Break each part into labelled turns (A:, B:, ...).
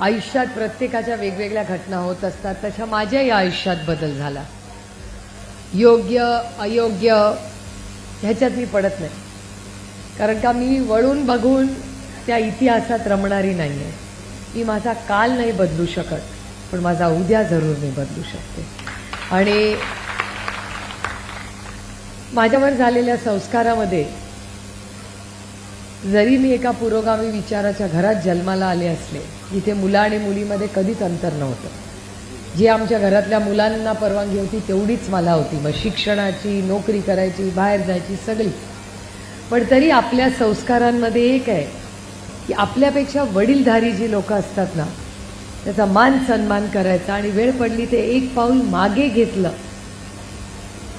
A: आयुष्यात प्रत्येकाच्या वेगवेगळ्या घटना होत असतात. तशा माझ्याही आयुष्यात बदल झाला. योग्य अयोग्य ह्याच्यात मी पडत नाही. कारण का मी वळून बघून त्या इतिहासात रमणारी नाही आहे मी माझा काल नाही बदलू शकत पण माझा उद्या जरूर मी बदलू शकते. आणि माझ्यावर झालेल्या संस्कारामध्ये जरी मी एका पुरोगामी विचाराच्या घरात जन्माला आले असले इथे मुलं आणि मुलीमध्ये कधीच अंतर नव्हतं. जी आमच्या घरातल्या मुलांना परवानगी होती तेवढीच मला होती. मग शिक्षणाची नोकरी करायची बाहेर जायची सगळी. पण तरी आपल्या संस्कारांमध्ये एक आहे की आपल्यापेक्षा वडीलधारी जी लोक असतात ना त्याचा मान सन्मान करायचा आणि वेळ पडली ते एक पाऊल मागे घेतलं.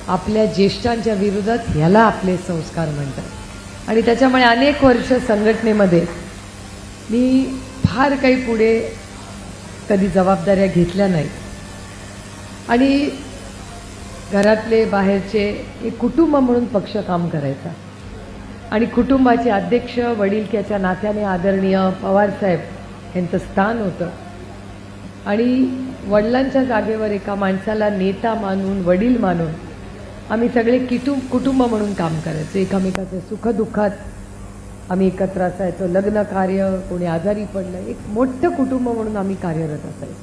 A: आपल्या ज्येष्ठांच्या विरोधात ह्याला आपले संस्कार म्हणतात. आणि त्याच्यामुळे अनेक वर्ष संघटनेमध्ये मी फार काही पुढे कधी जबाबदाऱ्या घेतल्या नाहीत. आणि घरातले बाहेरचे एक कुटुंब म्हणून पक्ष काम करायचा. आणि कुटुंबाचे अध्यक्ष वडीलक्याच्या नात्याने आदरणीय पवारसाहेब यांचं स्थान होतं. आणि वडिलांच्या जागेवर एका माणसाला नेता मानून वडील मानून आम्ही सगळे किटुंब कुटुंब म्हणून काम करायचो एकामेकाचं सुखदुःखात आम्ही एकत्र असायचो. लग्न कार्य कोणी आजारी पडलं एक मोठं कुटुंब म्हणून आम्ही कार्यरत असायचो.